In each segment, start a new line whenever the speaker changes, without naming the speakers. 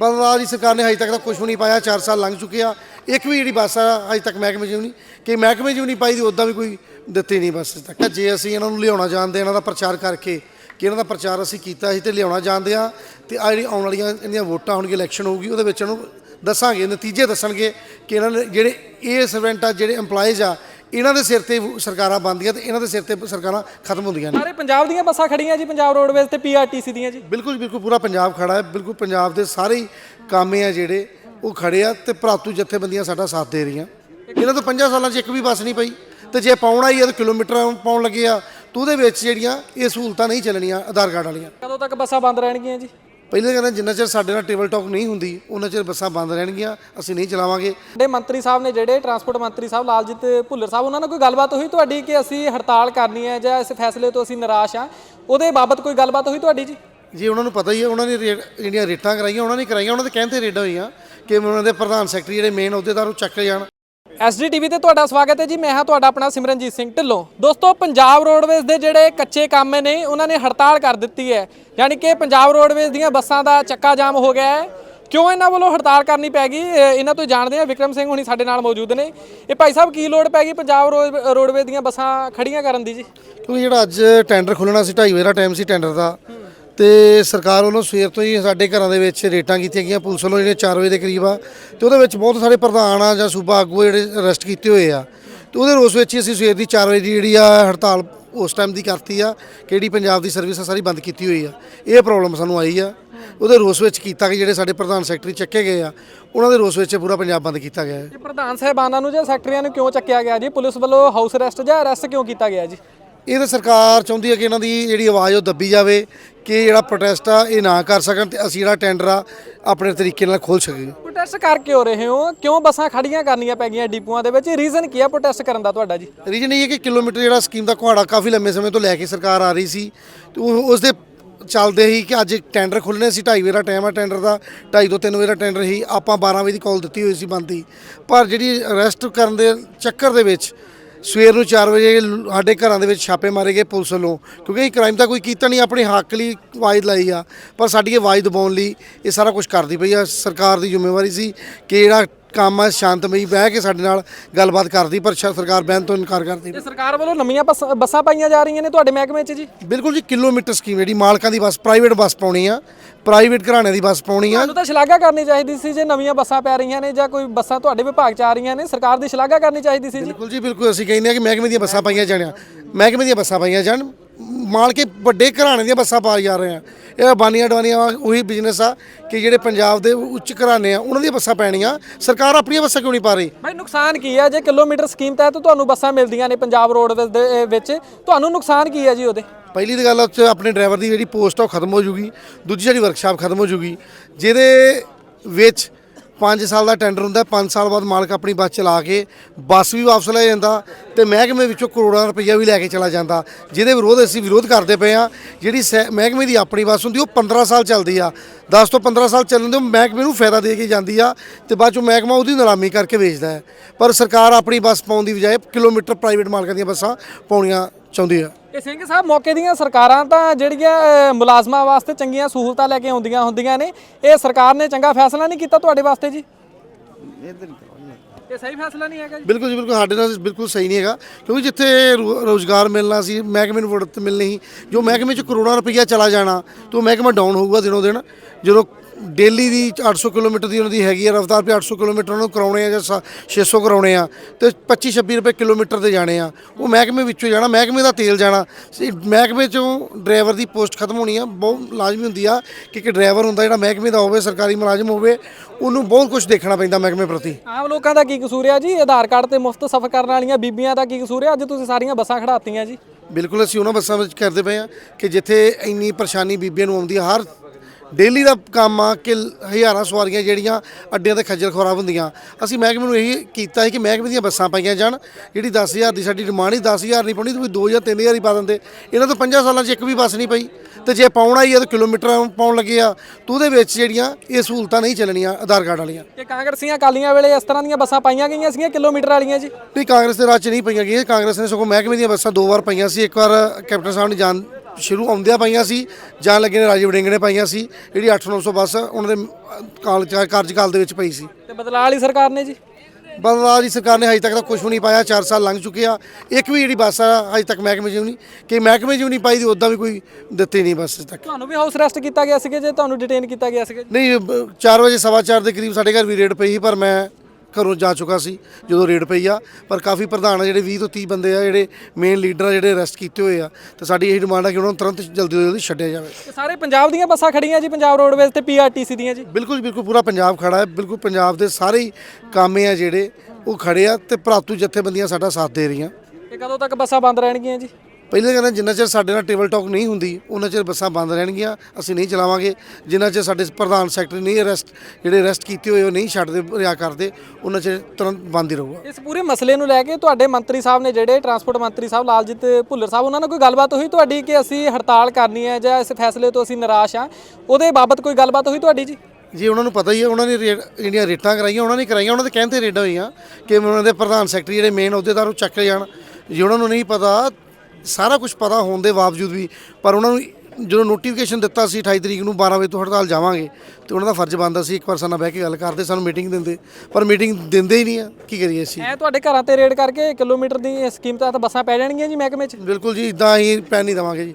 ਬਦਲਾਅ ਦੀ ਸਰਕਾਰ ਨੇ ਹਜੇ ਤੱਕ ਤਾਂ ਕੁਝ ਵੀ ਨਹੀਂ ਪਾਇਆ 4 ਸਾਲ ਲੰਘ ਚੁੱਕੇ ਆ। ਇੱਕ ਵੀ ਜਿਹੜੀ ਬੱਸ ਆ, ਹਜੇ ਤੱਕ ਮਹਿਕਮੇ 'ਚ ਵੀ ਨਹੀਂ। ਕਿ ਮਹਿਕਮੇ 'ਚ ਵੀ ਨਹੀਂ ਪਾਈ ਦੀ ਉਦਾਂ ਵੀ ਕੋਈ ਦਿੱਤੀ ਨਹੀਂ ਬੱਸ ਤੱਕ। ਜੇ ਅਸੀਂ ਇਹਨਾਂ ਨੂੰ ਲਿਆਉਣਾ ਜਾਣਦੇ ਇਹਨਾਂ ਦਾ ਪ੍ਰਚਾਰ ਕਰਕੇ ਕਿ ਇਹਨਾਂ ਦਾ ਪ੍ਰਚਾਰ ਅਸੀਂ ਕੀਤਾ ਸੀ ਤੇ ਲਿਆਉਣਾ ਜਾਣਦੇ ਆ, ਤੇ ਆ ਜਿਹੜੀ ਆਉਣ ਵਾਲੀਆਂ ਇਹਦੀਆਂ ਵੋਟਾਂ ਹੋਣਗੀਆਂ, ਇਲੈਕਸ਼ਨ ਹੋਊਗੀ, ਉਹਦੇ ਵਿੱਚ ਇਹਨੂੰ ਦੱਸਾਂਗੇ, ਨਤੀਜੇ ਦੱਸਣਗੇ ਕਿ ਇਹਨਾਂ ਨੇ ਜਿਹੜੇ ਇਹ ਸਰਵੈਂਟ ਆ, ਜਿਹੜੇ EMPLOYEES ਆ ਇਹਨਾਂ ਦੇ ਸਿਰ ਤੇ ਸਰਕਾਰਾਂ ਬਣਦੀਆਂ ਤੇ ਇਹਨਾਂ ਦੇ ਸਿਰ ਤੇ ਸਰਕਾਰਾਂ ਖਤਮ ਹੁੰਦੀਆਂ ਨੇ।
ਸਾਰੇ ਪੰਜਾਬ ਦੀਆਂ ਬੱਸਾਂ ਖੜੀਆਂ ਜੀ ਪੰਜਾਬ ਰੋਡਵੇਜ਼ ਤੇ ਪੀਆਰਟੀਸੀ ਦੀਆਂ ਜੀ।
ਬਿਲਕੁਲ ਬਿਲਕੁਲ ਪੂਰਾ ਪੰਜਾਬ ਖੜਾ ਹੈ। ਬਿਲਕੁਲ ਪੰਜਾਬ ਦੇ ਸਾਰੇ ਹੀ ਕਾਮੇ ਆ ਜਿਹੜੇ ਉਹ ਖੜੇ ਆ ਤੇ ਭਰਾਤੂ ਜਥੇਬੰਦੀਆਂ ਸਾਡਾ ਸਾਥ ਦੇ ਰਹੀਆਂ। ਇਹਨਾਂ ਤੋਂ 5 ਸਾਲਾਂ 'ਚ ਇੱਕ ਵੀ ਬੱਸ ਨਹੀਂ ਪਈ ਤੇ ਜੇ ਪਾਉਣਾ ਹੀ ਆ ਤਾਂ ਕਿਲੋਮੀਟਰ ਪਾਉਣ ਲੱਗੇ ਆ। ਤਾਂ ਉਹਦੇ ਵਿੱਚ ਜਿਹੜੀਆਂ ਇਹ ਸਹੂਲਤਾਂ ਨਹੀਂ ਚੱਲਣੀਆਂ ਆਧਾਰ ਕਾਰਡ ਵਾਲੀਆਂ।
ਕਦੋਂ ਤੱਕ ਬੱਸਾਂ ਬੰਦ ਰਹਿਣਗੀਆਂ ਜੀ?
ਪਹਿਲੇ ਕਹਿੰਦਾ ਜਿੰਨਾ ਚਿਰ ਸਾਡੇ ਨਾਲ ਟੇਬਲ ਟਾਕ ਨਹੀਂ ਹੁੰਦੀ ਉਹਨਾਂ ਚਿਰ ਬੱਸਾਂ ਬੰਦ ਰਹਿਣਗੀਆਂ ਅਸੀਂ ਨਹੀਂ ਚਲਾਵਾਂਗੇ।
ਸਾਡੇ ਮੰਤਰੀ ਸਾਹਿਬ ਨੇ ਜਿਹੜੇ ਟਰਾਂਸਪੋਰਟ ਮੰਤਰੀ ਸਾਹਿਬ ਲਾਲਜੀਤ ਭੁੱਲਰ ਸਾਹਿਬ ਉਹਨਾਂ ਨਾਲ ਕੋਈ ਗੱਲਬਾਤ ਹੋਈ ਤੁਹਾਡੀ ਕਿ ਅਸੀਂ ਹੜਤਾਲ ਕਰਨੀ ਹੈ ਜਾਂ ਇਸ ਫੈਸਲੇ ਤੋਂ ਅਸੀਂ ਨਿਰਾਸ਼ ਹਾਂ? ਉਹਦੇ ਬਾਬਤ ਕੋਈ ਗੱਲਬਾਤ ਹੋਈ ਤੁਹਾਡੀ ਜੀ?
ਜੇ ਉਹਨਾਂ ਨੂੰ ਪਤਾ ਹੀ ਹੈ ਉਹਨਾਂ ਨੇ ਜਿਹੜੀਆਂ ਰੇਟਾਂ ਕਰਾਈਆਂ ਉਹਨਾਂ ਨੇ ਕਰਾਈਆਂ ਉਹਨਾਂ ਦੇ ਕਹਿੰਦੇ ਰੇਟਾਂ ਹੋਈਆਂ ਕਿ ਉਹਨਾਂ ਦੇ ਪ੍ਰਧਾਨ ਸੈਕਟਰੀ ਜਿਹੜੇ ਮੇਨ ਅਹੁਦੇਦਾਰ ਉਹ ਚੱਕ ਜਾਣ।
ਐਸਡੀਟੀਵੀ ਤੇ ਤੁਹਾਡਾ ਸਵਾਗਤ ਹੈ ਜੀ। ਮੈਂ ਹਾਂ ਤੁਹਾਡਾ ਆਪਣਾ ਸਿਮਰਨਜੀਤ ਸਿੰਘ ਢਿੱਲੋਂ। ਦੋਸਤੋ, ਪੰਜਾਬ ਰੋਡਵੇਜ਼ ਦੇ ਜਿਹੜੇ ਕੱਚੇ ਕੰਮ ਨੇ, ਉਹਨਾਂ ਨੇ ਹੜਤਾਲ ਕਰ ਦਿੱਤੀ ਹੈ। ਯਾਨੀ ਕਿ ਪੰਜਾਬ ਰੋਡਵੇਜ਼ ਦੀਆਂ ਬੱਸਾਂ ਦਾ ਚੱਕਾ ਜਾਮ ਹੋ ਗਿਆ ਹੈ। ਕਿਉਂ ਇਹਨਾਂ ਵੱਲੋਂ ਹੜਤਾਲ ਕਰਨੀ ਪੈ ਗਈ? ਇਹਨਾਂ ਤੋਂ ਜਾਣਦੇ ਹਾਂ। ਵਿਕਰਮ ਸਿੰਘ ਹੁਣੀ ਸਾਡੇ ਨਾਲ ਮੌਜੂਦ ਨੇ। ਇਹ ਭਾਈ ਸਾਹਿਬ, ਕੀ ਲੋੜ ਪੈ ਗਈ ਪੰਜਾਬ ਰੋਡ- ਰੋਡਵੇਜ਼ ਦੀਆਂ ਬੱਸਾਂ ਖੜੀਆਂ ਕਰਨ ਦੀ ਜੀ?
ਕਿਉਂਕਿ ਜਿਹੜਾ ਅੱਜ ਟੈਂਡਰ ਖੁੱਲਣਾ ਸੀ 2:30 ਵਜੇ ਦਾ ਟਾਈਮ ਸੀ ਟੈਂਡਰ ਦਾ ਤੇ ਸਰਕਾਰ ਵੱਲੋਂ ਸਵੇਰ ਤੋਂ ਹੀ ਸਾਡੇ ਘਰਾਂ ਦੇ ਵਿੱਚ ਰੇਟਾਂ ਕੀਤੀਆਂ ਗਈਆਂ। ਪੁਲਿਸ ਵੱਲੋਂ ਜਿਹੜੇ 4 ਵਜੇ ਦੇ ਕਰੀਬ ਆ, ਤੇ ਉਹਦੇ ਵਿੱਚ ਬਹੁਤ ਸਾਰੇ ਪ੍ਰਧਾਨ ਆ ਜਾਂ ਸੂਬਾ ਆਗੂ ਜਿਹੜੇ ਅਰੈਸਟ ਕੀਤੇ ਹੋਏ ਆ। ਤੇ ਉਹਦੇ ਰੋਸ ਵਿੱਚ ਹੀ ਅਸੀਂ ਸਵੇਰ ਦੀ 4 ਵਜੇ ਦੀ ਜਿਹੜੀ ਆ ਹੜਤਾਲ ਉਸ ਟਾਈਮ ਦੀ ਕਰਤੀ ਆ, ਕਿਹੜੀ ਪੰਜਾਬ ਦੀ ਸਰਵਿਸ ਆ, ਸਾਰੀ ਬੰਦ ਕੀਤੀ ਹੋਈ ਆ। ਇਹ ਪ੍ਰੋਬਲਮ ਸਾਨੂੰ ਆਈ ਆ। ਉਹਦੇ ਰੋਸ ਵਿੱਚ ਕੀਤਾ ਕਿ ਜਿਹੜੇ ਸਾਡੇ ਪ੍ਰਧਾਨ ਸੈਕਟਰੀ ਚੱਕੇ ਗਏ ਆ, ਉਹਨਾਂ ਦੇ ਰੋਸ ਵਿੱਚ ਪੂਰਾ ਪੰਜਾਬ ਬੰਦ ਕੀਤਾ ਗਿਆ ਹੈ।
ਪ੍ਰਧਾਨ ਸਾਹਿਬਾਨਾਂ ਨੂੰ ਜਾਂ ਸੈਕਟਰੀਆਂ ਨੂੰ ਕਿਉਂ ਚੱਕਿਆ ਗਿਆ ਜੀ? ਪੁਲਿਸ ਵੱਲੋਂ ਹਾਊਸ ਅਰੈਸਟ ਜਾਂ ਅਰੈਸਟ ਕਿਉਂ ਕੀਤਾ ਗਿਆ ਜੀ?
ਇਹ ਤਾਂ ਸਰਕਾਰ ਚਾਹੁੰਦੀ ਹੈ ਕਿ ਇਹਨਾਂ ਦੀ ਜਿਹੜੀ ਆਵਾਜ਼ ਉਹ ਦੱਬੀ ਜਾਵੇ ਕਿ ਜਿਹੜਾ ਪ੍ਰੋਟੈਸਟ ਆ ਇਹ ਨਾ ਕਰ ਸਕਣ ਤੇ ਅਸੀਂ ਜਿਹੜਾ ਟੈਂਡਰ ਆ ਆਪਣੇ ਤਰੀਕੇ ਨਾਲ ਖੋਲ ਸਕੀਏ।
ਪ੍ਰੋਟੈਸਟ ਕਰ ਕਿਉਂ ਰਹੇ ਹੋ? ਕਿਉਂ ਬੱਸਾਂ ਖੜੀਆਂ ਕਰਨੀਆਂ ਪੈ ਗਈਆਂ ਡਿਪੂਆਂ ਦੇ ਵਿੱਚ? ਰੀਜ਼ਨ ਕੀ ਆ ਪ੍ਰੋਟੈਸਟ ਕਰਨ ਦਾ ਤੁਹਾਡਾ ਜੀ?
ਰੀਜਨ ਇਹ ਹੈ ਕਿ ਕਿਲੋਮੀਟਰ ਜਿਹੜਾ ਸਕੀਮ ਦਾ ਕੁਹਾੜਾ ਕਾਫੀ ਲੰਮੇ ਸਮੇਂ ਤੋਂ ਲੈ ਕੇ ਸਰਕਾਰ ਆ ਰਹੀ ਸੀ। ਤੇ ਉਹ ਉਸ ਦੇ ਚੱਲਦੇ ਹੀ ਕਿ ਅੱਜ ਟੈਂਡਰ ਖੁੱਲ੍ਹਣੇ ਸੀ 2:30 ਵਜੇ ਦਾ ਟਾਈਮ ਆ ਟੈਂਡਰ ਦਾ 2:30 ਤੋਂ 3 ਵਜੇ ਦਾ ਟੈਂਡਰ ਸੀ। ਆਪਾਂ 12 ਵਜੇ ਦੀ ਕਾਲ ਦਿੱਤੀ ਹੋਈ ਸੀ ਬੰਦੀ ਪਰ ਜਿਹੜੀ ਅਰੈਸਟ ਕਰਨ ਦੇ ਚੱਕਰ ਦੇ ਵਿੱਚ ਸਵੇਰ ਨੂੰ 4 ਵਜੇ ਸਾਡੇ ਘਰਾਂ ਦੇ ਵਿੱਚ ਛਾਪੇ ਮਾਰੇ ਗਏ ਪੁਲਿਸ ਵੱਲੋਂ, ਕਿਉਂਕਿ ਇਹ ਕ੍ਰਾਈਮ ਤਾਂ ਕੋਈ ਕੀਤਾ ਨਹੀਂ, ਆਪਣੇ ਹੱਕ ਲਈ ਆਵਾਜ਼ ਲਾਈ ਆ, ਪਰ ਸਾਡੀ ਆਵਾਜ਼ ਦਬਾਉਣ ਲਈ ਇਹ ਸਾਰਾ ਕੁਝ ਕਰਦੀ ਪਈ ਆ, ਸਰਕਾਰ ਦੀ ਜ਼ਿੰਮੇਵਾਰੀ ਸੀ ਕਿ ਜਿਹੜਾ ਕੰਮ ਆ ਸ਼ਾਂਤਮਈ ਬਹਿ ਕੇ ਸਾਡੇ ਨਾਲ ਗੱਲਬਾਤ ਕਰਦੀ ਪਰ ਸ਼ਾ- ਸਰਕਾਰ ਬਹਿਣ ਤੋਂ ਇਨਕਾਰ ਕਰਦੀ
ਤੇ ਸਰਕਾਰ ਵੱਲੋਂ ਨਵੀਆਂ ਬੱਸ- ਬੱਸਾਂ ਪਾਈਆਂ ਜਾ ਰਹੀਆਂ ਨੇ ਤੁਹਾਡੇ ਮਹਿਕਮੇ 'ਚ ਜੀ?
ਬਿਲਕੁਲ ਜੀ ਕਿਲੋਮੀਟਰ ਸਕੀਮ ਜਿਹੜੀ ਮਾਲਕਾਂ ਦੀ ਬੱਸ ਪ੍ਰਾਈਵੇਟ ਬੱਸ ਪਾਉਣੀ ਆ ਪ੍ਰਾਈਵੇਟ ਘਰਾਣੇ ਦੀ ਬੱਸ ਪਾਉਣੀ ਆ।
ਤੁਹਾਨੂੰ ਤਾਂ ਸ਼ਲਾਘਾ ਕਰਨੀ ਚਾਹੀਦੀ ਸੀ ਜੇ ਨਵੀਆਂ ਬੱਸਾਂ ਪੈ ਰਹੀਆਂ ਨੇ ਜਾਂ ਕੋਈ ਬੱਸਾਂ ਤੁਹਾਡੇ ਵਿਭਾਗ 'ਚ ਆ ਰਹੀਆਂ ਨੇ ਸਰਕਾਰ ਦੀ ਸ਼ਲਾਘਾ ਕਰਨੀ ਚਾਹੀਦੀ ਸੀ ਜੀ?
ਬਿਲਕੁਲ ਜੀ ਬਿਲਕੁਲ ਅਸੀਂ ਕਹਿੰਦੇ ਆ ਕਿ ਮਹਿਕਮੇ ਦੀਆਂ ਬੱਸਾਂ ਪਾਈਆਂ ਜਾਣੀਆਂ ਮਹਿਕਮੇ ਦੀਆਂ ਬੱਸਾਂ ਪਾਈਆਂ ਜਾਣ। ਮਾਲ ਕੇ ਵੱਡੇ ਘਰਾਣੇ ਦੀਆਂ ਬੱਸਾਂ ਪਾਈ ਜਾ ਰਹੇ ਆ। ਇਹ ਬਾਨੀਆਂ ਡਵਾਨੀਆਂ ਉਹੀ ਬਿਜ਼ਨਸ ਆ ਕਿ ਜਿਹੜੇ ਪੰਜਾਬ ਦੇ ਉੱਚ ਘਰਾਣੇ ਆ ਉਹਨਾਂ ਦੀਆਂ ਬੱਸਾਂ ਪੈਣੀਆਂ। ਸਰਕਾਰ ਆਪਣੀਆਂ ਬੱਸਾਂ ਕਿਉਂ ਨਹੀਂ ਪਾ ਰਹੀ?
ਭਾਈ ਨੁਕਸਾਨ ਕੀ ਹੈ ਜੇ ਕਿਲੋਮੀਟਰ ਸਕੀਮ ਤਹਿਤ ਤੁਹਾਨੂੰ ਬੱਸਾਂ ਮਿਲਦੀਆਂ ਨੇ ਪੰਜਾਬ ਰੋਡਵੇਜ਼ ਦੇ ਵਿੱਚ ਤੁਹਾਨੂੰ ਨੁਕਸਾਨ ਕੀ ਹੈ ਜੀ ਉਹਦੇ?
ਪਹਿਲੀ ਤਾਂ ਗੱਲ ਉੱਥੇ ਆਪਣੇ ਡਰਾਈਵਰ ਦੀ ਜਿਹੜੀ ਪੋਸਟ ਆ ਉਹ ਖਤਮ ਹੋ ਜੂਗੀ। ਦੂਜੀ ਜਿਹੜੀ ਵਰਕਸ਼ਾਪ ਖਤਮ ਹੋ ਜੂਗੀ। ਜਿਹਦੇ ਵਿੱਚ 5 ਸਾਲ ਦਾ ਟੈਂਡਰ ਹੁੰਦਾ 5 ਸਾਲ ਬਾਅਦ ਮਾਲਕ ਆਪਣੀ ਬੱਸ ਚਲਾ ਕੇ ਬੱਸ ਵੀ ਵਾਪਸ ਲੈ ਜਾਂਦਾ ਤੇ ਮਹਿਕਮੇ ਵਿੱਚੋਂ ਕਰੋੜਾਂ ਰੁਪਈਆ ਵੀ ਲੈ ਕੇ ਚਲਾ ਜਾਂਦਾ। ਜਿਹਦੇ ਵਿਰੋਧ ਅਸੀਂ ਵਿਰੋਧ ਕਰਦੇ ਪਏ ਆ ਜਿਹੜੀ ਸੈ- ਮਹਿਕਮੇ ਦੀ ਆਪਣੀ ਬੱਸ ਹੁੰਦੀ, ਉਹ 15 ਸਾਲ ਚੱਲਦੀ ਆ। 10 ਤੋਂ 15 ਸਾਲ ਚੱਲਣ ਦੇ ਮਹਿਕਮੇ ਨੂੰ ਫਾਇਦਾ ਦੇ ਕੇ ਜਾਂਦੀ ਆ ਤੇ ਬਾਅਦ ਚੋਂ ਮਹਿਕਮਾ ਉਹਦੀ ਨਿਲਾਮੀ ਕਰਕੇ ਵੇਚਦਾ ਹੈ। ਪਰ ਸਰਕਾਰ ਆਪਣੀ ਬੱਸ ਪਾਉਣ ਦੀ ਬਜਾਏ ਕਿਲੋਮੀਟਰ ਪ੍ਰਾਈਵੇਟ ਮਾਲਕਾਂ ਦੀਆਂ ਬੱਸਾਂ ਪਾਉਣੀਆਂ ਚਾਹੁੰਦੀ ਆ।
ਇਹ ਸਿੰਘ ਸਾਹਿਬ ਮੌਕੇ ਦੀਆਂ ਸਰਕਾਰਾਂ ਤਾਂ ਜਿਹੜੀਆਂ ਅਹ, ਮੁਲਾਜ਼ਮਾਂ ਵਾਸਤੇ ਚੰਗੀਆਂ ਸਹੂਲਤਾਂ ਲੈ ਕੇ ਆਉਂਦੀਆਂ ਹੁੰਦੀਆਂ ਨੇ ਇਹ ਸਰਕਾਰ ਨੇ ਚੰਗਾ ਫੈਸਲਾ ਨਹੀਂ ਕੀਤਾ ਤੁਹਾਡੇ ਵਾਸਤੇ ਜੀ? ਇਹ ਸਹੀ ਫੈਸਲਾ ਨਹੀਂ ਹੈਗਾ ਜੀ?
ਬਿਲਕੁਲ ਜੀ ਬਿਲਕੁਲ ਸਾਡੇ ਨਾਲ ਬਿਲਕੁਲ ਸਹੀ ਨਹੀਂ ਹੈਗਾ ਕਿਉਂਕਿ ਜਿੱਥੇ ਰੋਜ਼ਗਾਰ ਮਿਲਣਾ ਸੀ ਮਹਿਕਮੇ ਨੂੰ ਵੜਤ ਮਿਲਣੀ ਸੀ ਜੋ ਮਹਿਕਮੇ 'ਚ ਕਰੋੜਾਂ ਰੁਪਈਆ ਚਲਾ ਜਾਣਾ ਤਾਂ ਉਹ ਮਹਿਕਮਾ ਡਾਊਨ ਹੋਊਗਾ ਦਿਨੋਂ ਦਿਨ ਜਦੋਂ ਡੇਲੀ ਦੀ 800 ਕਿਲੋਮੀਟਰ ਦੀ ਉਹਨਾਂ ਦੀ ਹੈਗੀ ਹੈ ਰਫ਼ਤਾਰ ਵੀ 800 ਕਿਲੋਮੀਟਰ ਉਹਨਾਂ ਨੂੰ ਕਰਾਉਣੇ ਆ ਜਾਂ ਸਾ- 600 ਕਰਾਉਣੇ ਆ ਤੇ 25 26 ਰੁਪਏ ਕਿਲੋਮੀਟਰ ਤੇ ਜਾਣੇ ਆ। ਉਹ ਮਹਿਕਮੇ ਵਿੱਚੋਂ ਜਾਣਾ ਮਹਿਕਮੇ ਦਾ ਤੇਲ ਜਾਣਾ। ਮਹਿਕਮੇ 'ਚੋਂ ਡਰਾਈਵਰ ਦੀ ਪੋਸਟ ਖਤਮ ਹੋਣੀ ਆ ਬਹੁਤ ਲਾਜ਼ਮੀ ਹੁੰਦੀ ਆ ਕਿ ਇੱਕ ਡਰਾਈਵਰ ਹੁੰਦਾ ਜਿਹੜਾ ਮਹਿਕਮੇ ਦਾ ਹੋਵੇ ਸਰਕਾਰੀ ਮੁਲਾਜ਼ਮ ਹੋਵੇ ਉਹਨੂੰ ਬਹੁਤ ਕੁਝ ਦੇਖਣਾ ਪੈਂਦਾ ਮਹਿਕਮੇ ਪ੍ਰਤੀ।
ਆਮ ਲੋਕਾਂ ਦਾ ਕੀ ਕਸੂਰ ਹੈ ਜੀ? ਆਧਾਰ ਕਾਰਡ ਤੇ ਮੁਫਤ ਸਫ਼ਰ ਕਰਨ ਵਾਲੀਆਂ ਬੀਬੀਆਂ ਦਾ ਕੀ ਕਸੂਰ ਹੈ ਅੱਜ ਤੁਸੀਂ ਸਾਰੀਆਂ ਬੱਸਾਂ ਖੜਾਤੀਆਂ ਜੀ।
ਬਿਲਕੁਲ ਅਸੀਂ ਉਹਨਾਂ ਬੱਸਾਂ ਵਿੱਚ ਕਰਦੇ ਪਏ ਆ ਕਿ ਜਿੱਥੇ ਇੰਨੀ ਪਰੇਸ਼ਾਨੀ ਬੀਬੀਆਂ ਨੂੰ ਆਉਂਦੀ ਆ ਹਰ ਡੇਲੀ ਦਾ ਕੰਮ ਆ ਕਿ ਹਜ਼ਾਰਾਂ ਸਵਾਰੀਆਂ ਜਿਹੜੀਆਂ ਅੱਡਿਆਂ ਤੇ ਖੱਜਲ ਖਰਾਬ ਹੁੰਦੀਆਂ। ਅਸੀਂ ਮਹਿਕਮੇ ਨੂੰ ਇਹ ਕੀਤਾ ਹੈ ਕਿ ਮਹਿਕਮੇ ਦੀਆਂ ਬੱਸਾਂ ਪਾਈਆਂ ਜਾਣ ਜਿਹੜੀ 10000 ਦੀ ਸਾਡੀ ਡਿਮਾਂਡ ਹੀ 10000 ਨਹੀਂ ਪਾਉਣੀ ਤੇ ਕੋਈ 2 ਜਾਂ 3000 ਹੀ ਪਾ ਦਿੰਦੇ। ਇਹਨਾਂ ਤੋਂ 5 ਸਾਲਾਂ 'ਚ ਇੱਕ ਵੀ ਬੱਸ ਨਹੀਂ ਪਈ ਤੇ ਜੇ ਪਾਉਣਾ ਹੀ ਆ ਤਾਂ ਕਿਲੋਮੀਟਰ ਪਾਉਣ ਲੱਗੇ ਆ। ਤਾਂ ਉਹਦੇ ਵਿੱਚ ਜਿਹੜੀਆਂ ਇਹ ਸਹੂਲਤਾਂ ਨਹੀਂ ਚੱਲਣੀਆਂ ਆਧਾਰ ਕਾਰਡ ਵਾਲੀਆਂ।
ਇਹ ਕਾਂਗਰਸੀਆਂ ਅਕਾਲੀਆਂ ਵੇਲੇ ਇਸ ਤਰ੍ਹਾਂ ਦੀਆਂ ਬੱਸਾਂ ਪਾਈਆਂ ਗਈਆਂ ਸੀਗੀਆਂ ਕਿਲੋਮੀਟਰ ਵਾਲੀਆਂ ਜੀ?
ਨਹੀਂ ਕਾਂਗਰਸ ਦੇ ਰਾਜ 'ਚ ਨਹੀਂ ਪਈਆਂ ਗਈਆਂ। ਕਾਂਗਰਸ ਨੇ ਸਗੋਂ ਮਹਿਕਮੇ ਦੀਆਂ ਬੱਸਾਂ ਦੋ ਵਾਰ ਪਈਆਂ ਸੀ। ਇੱਕ ਵਾਰ ਕੈਪਟਨ ਸਾਹਿਬ ਨੇ ਜਾਣ ਸ਼ੁਰੂ ਆਉਂਦਿਆਂ ਪਾਈਆਂ ਸੀ ਜਾਂ ਲੱਗੇ ਨੇ ਰਾਜੇ ਵੜਿੰਗ ਨੇ ਪਾਈਆਂ ਸੀ ਜਿਹੜੀ 8-900 ਬੱਸ ਉਹਨਾਂ ਦੇ ਕਾਲ ਕਾਰਜਕਾਲ ਦੇ ਵਿੱਚ ਪਈ ਸੀ।
ਤੇ ਬਦਲਾਅ ਵਾਲੀ ਸਰਕਾਰ ਨੇ ਜੀ?
ਬਦਲਾਅ ਦੀ ਸਰਕਾਰ ਨੇ ਹਜੇ ਤੱਕ ਤਾਂ ਕੁਝ ਵੀ ਨਹੀਂ ਪਾਇਆ 4 ਸਾਲ ਲੰਘ ਚੁੱਕੇ ਆ। ਇੱਕ ਵੀ ਜਿਹੜੀ ਬੱਸ ਆ ਹਜੇ ਤੱਕ ਮਹਿਕਮੇ ਵੀ ਨਹੀਂ ਕਿ ਮਹਿਕਮੇ ਵੀ ਨਹੀਂ ਪਾਈ ਦੀ ਉਦਾਂ ਵੀ ਕੋਈ ਦਿੱਤੀ ਨਹੀਂ ਬੱਸ ਤੱਕ।
ਤੁਹਾਨੂੰ ਵੀ ਹਾਊਸ ਅਰੈਸਟ ਕੀਤਾ ਗਿਆ ਸੀਗਾ ਜੇ ਤੁਹਾਨੂੰ ਡਿਟੇਨ ਕੀਤਾ ਗਿਆ ਸੀਗਾ?
ਨਹੀਂ 4 ਵਜੇ ਸਵਾ ਚਾਰ ਦੇ ਕਰੀਬ ਸਾਡੇ ਘਰ ਵੀ ਰੇਡ ਪਈ ਸੀ ਪਰ ਮੈਂ ਘਰੋਂ ਜਾ ਚੁੱਕਾ ਸੀ ਜਦੋਂ ਰੇਡ ਪਈ ਆ। ਪਰ ਕਾਫੀ ਪ੍ਰਧਾਨ ਆ ਜਿਹੜੇ 20 ਤੋਂ 30 ਬੰਦੇ ਆ ਜਿਹੜੇ ਮੇਨ ਲੀਡਰ ਆ ਜਿਹੜੇ ਅਰੈਸਟ ਕੀਤੇ ਹੋਏ ਆ। ਤੇ ਸਾਡੀ ਇਹ ਡਿਮਾਂਡ ਆ ਕਿ ਉਹਨਾਂ ਨੂੰ ਤੁਰੰਤ ਜਲਦੀ ਤੋਂ ਜਲਦੀ ਛੱਡਿਆ ਜਾਵੇ।
ਸਾਰੇ ਪੰਜਾਬ ਦੀਆਂ ਬੱਸਾਂ ਖੜੀਆਂ ਜੀ ਪੰਜਾਬ ਰੋਡਵੇਜ਼ ਤੇ ਪੀਆਰਟੀਸੀ ਦੀਆਂ ਜੀ?
ਬਿਲਕੁਲ ਜੀ, ਬਿਲਕੁਲ ਪੂਰਾ ਪੰਜਾਬ ਖੜਾ ਹੈ। ਬਿਲਕੁਲ ਪੰਜਾਬ ਦੇ ਸਾਰੇ ਹੀ ਕਾਮੇ ਆ ਜਿਹੜੇ ਉਹ ਖੜੇ ਆ ਤੇ ਭਰਾਤੂ ਜਥੇਬੰਦੀਆਂ ਸਾਡਾ ਸਾਥ ਦੇ ਰਹੀਆਂ।
ਤੇ ਕਦੋਂ ਤੱਕ ਬੱਸਾਂ ਬੰਦ ਰਹਿਣਗੀਆਂ ਜੀ?
ਪਹਿਲੇ ਕਹਿੰਦਾ ਜਿੰਨਾ ਚਿਰ ਸਾਡੇ ਨਾਲ ਟੇਬਲ ਟਾਕ ਨਹੀਂ ਹੁੰਦੀ ਉਹਨਾਂ ਚਿਰ ਬੱਸਾਂ ਬੰਦ ਰਹਿਣਗੀਆਂ ਅਸੀਂ ਨਹੀਂ ਚਲਾਵਾਂਗੇ। ਜਿੰਨਾ ਚਿਰ ਸਾਡੇ ਪ੍ਰਧਾਨ ਸੈਕਟਰੀ ਨਹੀਂ ਅਰੈਸਟ ਜਿਹੜੇ ਅਰੈਸਟ ਕੀਤੇ ਹੋਏ ਉਹ ਨਹੀਂ ਛੱਡਦੇ ਰਿਆ ਕਰਦੇ ਉਹਨਾਂ ਚਿਰ ਤੁਰੰਤ ਬੰਦ ਹੀ ਰਹੂਗਾ।
ਇਸ ਪੂਰੇ ਮਸਲੇ ਨੂੰ ਲੈ ਕੇ ਤੁਹਾਡੇ ਮੰਤਰੀ ਸਾਹਿਬ ਨੇ ਜਿਹੜੇ ਟਰਾਂਸਪੋਰਟ ਮੰਤਰੀ ਸਾਹਿਬ ਲਾਲਜੀਤ ਭੁੱਲਰ ਸਾਹਿਬ ਉਹਨਾਂ ਨਾਲ ਕੋਈ ਗੱਲਬਾਤ ਹੋਈ ਤੁਹਾਡੀ ਕਿ ਅਸੀਂ ਹੜਤਾਲ ਕਰਨੀ ਹੈ ਜਾਂ ਇਸ ਫੈਸਲੇ ਤੋਂ ਅਸੀਂ ਨਿਰਾਸ਼ ਹਾਂ? ਉਹਦੇ ਬਾਬਤ ਕੋਈ ਗੱਲਬਾਤ ਹੋਈ ਤੁਹਾਡੀ ਜੀ?
ਜੀ ਉਹਨਾਂ ਨੂੰ ਪਤਾ ਹੀ ਹੈ ਉਹਨਾਂ ਨੇ ਜਿਹੜੀਆਂ ਰੇਟਾਂ ਕਰਾਈਆਂ ਉਹਨਾਂ ਨੇ ਕਰਾਈਆਂ ਉਹਨਾਂ ਦੇ ਕਹਿੰਦੇ ਰੇਡਾਂ ਹੋਈਆਂ ਕਿ ਉਹਨਾਂ ਦੇ ਪ੍ਰਧਾਨ ਸੈਕਟਰੀ ਜਿਹੜੇ ਮੇਨ ਅਹੁਦੇਦਾਰ ਉਹ ਚੱਕ ਜਾਣ। ਜੇ ਉਹਨਾਂ ਨੂੰ ਨਹੀਂ ਪਤਾ ਸਾਰਾ ਕੁਝ ਪਤਾ ਹੋਣ ਦੇ ਬਾਵਜੂਦ ਵੀ ਪਰ ਉਹਨਾਂ ਨੂੰ ਜਦੋਂ ਨੋਟੀਫਿਕੇਸ਼ਨ ਦਿੱਤਾ ਸੀ 28 ਤਰੀਕ ਨੂੰ 12 ਵਜੇ ਤੋਂ ਹੜਤਾਲ ਜਾਵਾਂਗੇ ਤੇ ਉਹਨਾਂ ਦਾ ਫਰਜ਼ ਬਣਦਾ ਸੀ ਇੱਕ ਵਾਰ ਸਾਡੇ ਨਾਲ ਬਹਿ ਕੇ ਗੱਲ ਕਰਦੇ ਸਾਨੂੰ ਮੀਟਿੰਗ ਦਿੰਦੇ ਪਰ ਮੀਟਿੰਗ ਦਿੰਦੇ ਹੀ ਨਹੀਂ ਆ। ਕੀ ਕਰੀਏ ਅਸੀਂ?
ਐ ਤੁਹਾਡੇ ਘਰਾਂ ਤੇ ਰੇਡ ਕਰਕੇ ਕਿਲੋਮੀਟਰ ਦੀ ਸਕੀਮ ਤਹਿਤ ਬੱਸਾਂ ਪੈ ਜਾਣਗੀਆਂ ਜੀ ਮਹਿਕਮੇ 'ਚ?
ਬਿਲਕੁਲ ਜੀ ਇਦਾਂ ਹੀ ਪੈਨ ਨਹੀਂ ਦੇਵਾਂਗੇ ਜੀ।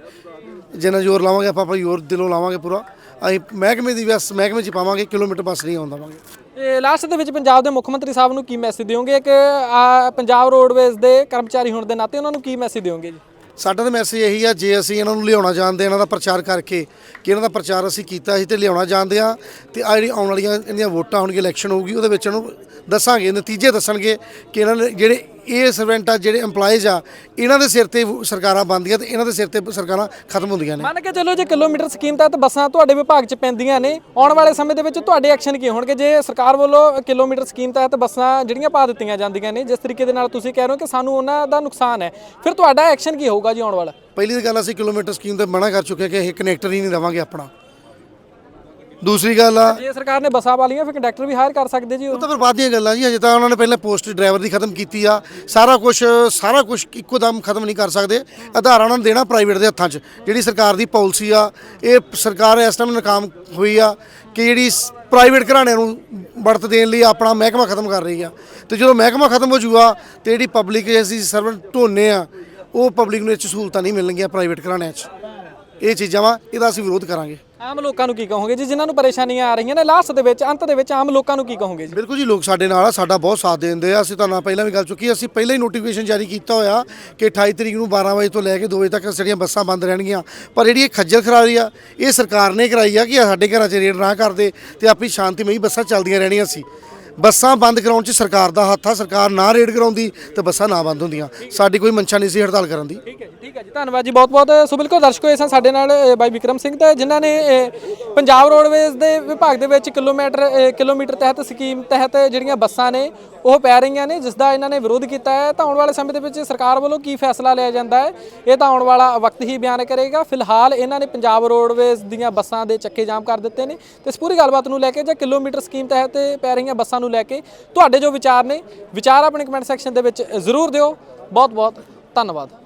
ਜਿੰਨਾ ਜ਼ੋਰ ਲਾਵਾਂਗੇ ਆਪਾਂ ਆਪਾਂ ਜ਼ੋਰ ਦਿਲੋਂ ਲਾਵਾਂਗੇ ਪੂਰਾ। ਅਸੀਂ ਮਹਿਕਮੇ ਦੀ ਬਸ ਮਹਿਕਮੇ 'ਚ ਪਾਵਾਂਗੇ ਕਿਲੋਮੀਟਰ ਬੱਸ ਨਹੀਂ ਆਉਣ ਦੇਵਾਂਗੇ।
ਲਾਸਟ ਦੇ ਵਿੱਚ ਪੰਜਾਬ ਦੇ ਮੁੱਖ ਮੰਤਰੀ ਸਾਹਿਬ ਨੂੰ ਕੀ ਮੈਸੇਜ ਦਿਓਗੇ? ਕਿ ਆ, ਪੰਜਾਬ ਰੋਡਵੇਜ਼ ਦੇ ਕਰਮਚਾਰੀ ਹੋਣ ਦੇ ਨਾਤੇ ਉਹਨਾਂ ਨੂੰ ਕੀ ਮੈਸੇਜ ਦਿਓਗੇ ਜੀ?
ਸਾਡਾ ਤਾਂ ਮੈਸੇਜ ਇਹੀ ਆ, ਜੇ ਅਸੀਂ ਇਹਨਾਂ ਨੂੰ ਲਿਆਉਣਾ ਜਾਣਦੇ ਇਹਨਾਂ ਦਾ ਪ੍ਰਚਾਰ ਕਰਕੇ ਕਿ ਇਹਨਾਂ ਦਾ ਪ੍ਰਚਾਰ ਅਸੀਂ ਕੀਤਾ ਸੀ ਤੇ ਲਿਆਉਣਾ ਜਾਣਦੇ ਆ ਤੇ ਆ ਜਿਹੜੀ ਆਉਣ ਵਾਲੀਆਂ, ਇਹਦੀਆਂ ਵੋਟਾਂ ਹੋਣਗੀਆਂ ਇਲੈਕਸ਼ਨ ਹੋਊਗੀ, ਉਹਦੇ ਵਿੱਚ ਇਹਨੂੰ ਦੱਸਾਂਗੇ, ਨਤੀਜੇ ਦੱਸਣਗੇ ਕਿ ਇਹਨਾਂ ਨੇ ਜਿਹੜੇ ਇਹ ਸਰਵੈਂਟ ਆ ਜਿਹੜੇ EMPLOYEES ਆ ਇਹਨਾਂ ਦੇ ਸਿਰ ਤੇ ਸਰਕਾਰਾਂ ਬਣਦੀਆਂ ਤੇ ਇਹਨਾਂ ਦੇ ਸਿਰ ਤੇ ਸਰਕਾਰਾਂ ਖਤਮ ਹੁੰਦੀਆਂ ਨੇ।
ਮੰਨ ਕੇ ਚੱਲੋ ਜੇ ਕਿਲੋਮੀਟਰ ਸਕੀਮ ਤਹਿਤ ਬੱਸਾਂ ਤੁਹਾਡੇ ਵਿਭਾਗ 'ਚ ਪੈਂਦੀਆਂ ਨੇ ਆਉਣ ਵਾਲੇ ਸਮੇਂ ਦੇ ਵਿੱਚ ਤੁਹਾਡੇ ਐਕਸ਼ਨ ਕੀ ਹੋਣਗੇ? ਜੇ ਸਰਕਾਰ ਵੱਲੋਂ ਕਿਲੋਮੀਟਰ ਸਕੀਮ ਤਹਿਤ ਬੱਸਾਂ ਜਿਹੜੀਆਂ ਪਾ ਦਿੱਤੀਆਂ ਜਾਂਦੀਆਂ ਨੇ ਜਿਸ ਤਰੀਕੇ ਦੇ ਨਾਲ ਤੁਸੀਂ ਕਹਿ ਰਹੇ ਹੋ ਕਿ ਸਾਨੂੰ ਉਹਨਾਂ ਦਾ ਨੁਕਸਾਨ ਹੈ ਫਿਰ ਤੁਹਾਡਾ ਐਕਸ਼ਨ ਕੀ ਹੋਊਗਾ ਜੀ ਆਉਣ ਵਾਲਾ?
ਪਹਿਲੀ ਗੱਲ ਅਸੀਂ ਕਿਲੋਮੀਟਰ ਸਕੀਮ ਤੇ ਮਨਾ ਕਰ ਚੁੱਕੇ ਕਿ ਇਹ ਕਨੈਕਟਰ ਹੀ ਨਹੀਂ ਦੇਵਾਂਗੇ ਆਪਣਾ। ਦੂਸਰੀ ਗੱਲ ਆ।
ਜੇ ਸਰਕਾਰ ਨੇ ਬੱਸਾਂ ਵਾਲੀਆਂ ਫਿਰ ਕੰਡਕਟਰ ਵੀ ਹਾਇਰ ਕਰ ਸਕਦੇ ਜੀ ਉਹ।
ਉਹ ਤਾਂ ਫਿਰ ਬਾਅਦ ਦੀਆਂ ਗੱਲਾਂ ਜੀ ਅਜੇ ਤਾਂ ਉਹਨਾਂ ਨੇ ਪਹਿਲਾਂ ਪੋਸਟ ਡਰਾਈਵਰ ਦੀ ਖਤਮ ਕੀਤੀ ਆ। ਸਾਰਾ ਕੁਝ ਸਾਰਾ ਕੁਝ ਇੱਕੋ ਦਮ ਖਤਮ ਨਹੀਂ ਕਰ ਸਕਦੇ। ਆਧਾਰ ਉਹਨਾਂ ਨੂੰ ਦੇਣਾ ਪ੍ਰਾਈਵੇਟ ਦੇ ਹੱਥਾਂ 'ਚ ਜਿਹੜੀ ਸਰਕਾਰ ਦੀ ਪਾਲਿਸੀ ਆ। ਇਹ ਸਰਕਾਰ ਇਸ ਟਾਈਮ ਨਾਕਾਮ ਹੋਈ ਆ ਕਿ ਜਿਹੜੀ ਪ੍ਰਾਈਵੇਟ ਘਰਾਣਿਆਂ ਨੂੰ ਵਰਤ ਦੇਣ ਲਈ ਆਪਣਾ ਮਹਿਕਮਾ ਖਤਮ ਕਰ ਰਹੀ ਆ। ਤੇ ਜਦੋਂ ਮਹਿਕਮਾ ਖਤਮ ਹੋ ਜੂਗਾ ਤੇ ਜਿਹੜੀ ਪਬਲਿਕ ਅਸੀਂ ਸਰਵੈਂਟ ਢੋਨੇ ਆ ਉਹ ਪਬਲਿਕ ਨੂੰ ਇਹ 'ਚ ਸਹੂਲਤਾਂ ਨਹੀਂ ਮਿਲਣਗੀਆਂ ਪ੍ਰਾਈਵੇਟ ਘਰਾਣਿਆਂ 'ਚ। ਇਹ ਚੀਜ਼ਾਂ ਵਾ ਇਹਦਾ ਅਸੀਂ ਵਿਰੋਧ ਕਰਾਂਗੇ।
ਆਮ ਲੋਕਾਂ ਨੂੰ ਕੀ ਕਹੋਗੇ ਜੀ? ਜਿਨ੍ਹਾਂ ਨੂੰ ਪਰੇਸ਼ਾਨੀਆਂ ਆ ਰਹੀਆਂ ਨੇ, ਲਾਸਟ ਦੇ ਵਿੱਚ, ਅੰਤ ਦੇ ਵਿੱਚ ਆਮ ਲੋਕਾਂ ਨੂੰ ਕੀ ਕਹੋਗੇ ਜੀ?
ਬਿਲਕੁਲ ਜੀ, ਲੋਕ ਸਾਡੇ ਨਾਲ ਆ, ਸਾਡਾ ਬਹੁਤ ਸਾਥ ਦਿੰਦੇ ਆ। ਅਸੀਂ ਤੁਹਾਨੂੰ ਪਹਿਲਾਂ ਵੀ ਗੱਲ ਚੁੱਕੀ ਅਸੀਂ ਪਹਿਲਾਂ ਹੀ ਨੋਟੀਫਿਕੇਸ਼ਨ ਜਾਰੀ ਕੀਤਾ ਹੋਇਆ ਕਿ 28 ਤਰੀਕ ਨੂੰ 12 ਵਜੇ ਤੋਂ ਲੈ ਕੇ 2 ਵਜੇ ਤੱਕ ਸਾਡੀਆਂ ਬੱਸਾਂ ਬੰਦ ਰਹਿਣਗੀਆਂ। ਪਰ ਜਿਹੜੀ ਇਹ ਖੱਜਲ ਖਰਾਰੀ ਆ, ਇਹ ਸਰਕਾਰ ਨੇ ਕਰਾਈ ਆ ਕਿ ਸਾਡੇ ਘਰਾਂ 'ਚ ਰੇਡ ਨਾ ਕਰਦੇ ਤੇ ਆਪਣੀ ਸ਼ਾਂਤੀਮਈ ਬੱਸਾਂ ਚੱਲਦੀਆਂ ਰਹਿਣੀਆਂ ਸੀ। ਬੱਸਾਂ ਬੰਦ ਕਰਾਉਣ 'ਚ ਸਰਕਾਰ ਦਾ ਹੱਥ ਆ ਸਰਕਾਰ ਨਾ ਰੇਡ ਕਰਾਉਂਦੀ ਤੇ ਬੱਸਾਂ ਨਾ ਬੰਦ ਹੁੰਦੀਆਂ। ਸਾਡੀ ਕੋਈ ਮਨਸ਼ਾ ਨਹੀਂ ਸੀ ਹੜਤਾਲ ਕਰਨ ਦੀ।
ਠੀਕ ਹੈ ਜੀ ਠੀਕ ਹੈ ਜੀ। ਧੰਨਵਾਦ ਜੀ ਬਹੁਤ ਬਹੁਤ। ਸੋ ਬਿਲਕੁਲ ਦਰਸ਼ਕੋ ਇਹ ਸਨ ਸਾਡੇ ਨਾਲ ਅ, ਬਾਈ ਵਿਕਰਮ ਸਿੰਘ ਤੇ ਜਿਨ੍ਹਾਂ ਨੇ ਅ, ਪੰਜਾਬ ਰੋਡਵੇਜ਼ ਦੇ ਵਿਭਾਗ ਦੇ ਵਿੱਚ ਕਿਲੋਮੀਟਰ ਅ, ਕਿਲੋਮੀਟਰ ਤਹਿਤ ਸਕੀਮ ਤਹਿਤ ਜਿਹੜੀਆਂ ਬੱਸਾਂ ਨੇ ਉਹ ਪੈ ਰਹੀਆਂ ਨੇ ਜਿਸ ਦਾ ਇਹਨਾਂ ਨੇ ਵਿਰੋਧ ਕੀਤਾ ਹੈ। ਤਾਂ ਆਉਣ ਵਾਲੇ ਸਮੇਂ ਦੇ ਵਿੱਚ ਸਰਕਾਰ ਵੱਲੋਂ ਕੀ ਫੈਸਲਾ ਲਿਆ ਜਾਂਦਾ ਹੈ? ਇਹ ਤਾਂ ਆਉਣ ਵਾਲਾ ਵਕਤ ਹੀ ਬਿਆਨ ਕਰੇਗਾ। ਫਿਲਹਾਲ ਇਹਨਾਂ ਨੇ ਪੰਜਾਬ ਰੋਡਵੇਜ਼ ਦੀਆਂ ਬੱਸਾਂ ਦੇ ਚੱਕੇ ਜਾਮ ਕਰ ਦਿੱਤੇ ਨੇ। ਤੇ ਇਸ ਪੂਰੀ ਗੱਲਬਾਤ ਨੂੰ ਲੈ ਕੇ ਜਾਂ ਕਿਲੋਮੀਟਰ ਸਕੀਮ ਤਹਿਤ ਪੈ ਰਹੀਆਂ ਬੱਸਾਂ ਨੂੰ ਲੈ ਕੇ ਤੁਹਾਡੇ ਜੋ ਵਿਚਾਰ ਨੇ, ਵਿਚਾਰ ਆਪਣੇ ਕਮੈਂਟ ਸੈਕਸ਼ਨ ਦੇ ਵਿੱਚ ਜ਼ਰੂਰ ਦਿਓ। ਬਹੁਤ ਬਹੁਤ ਧੰਨਵਾਦ।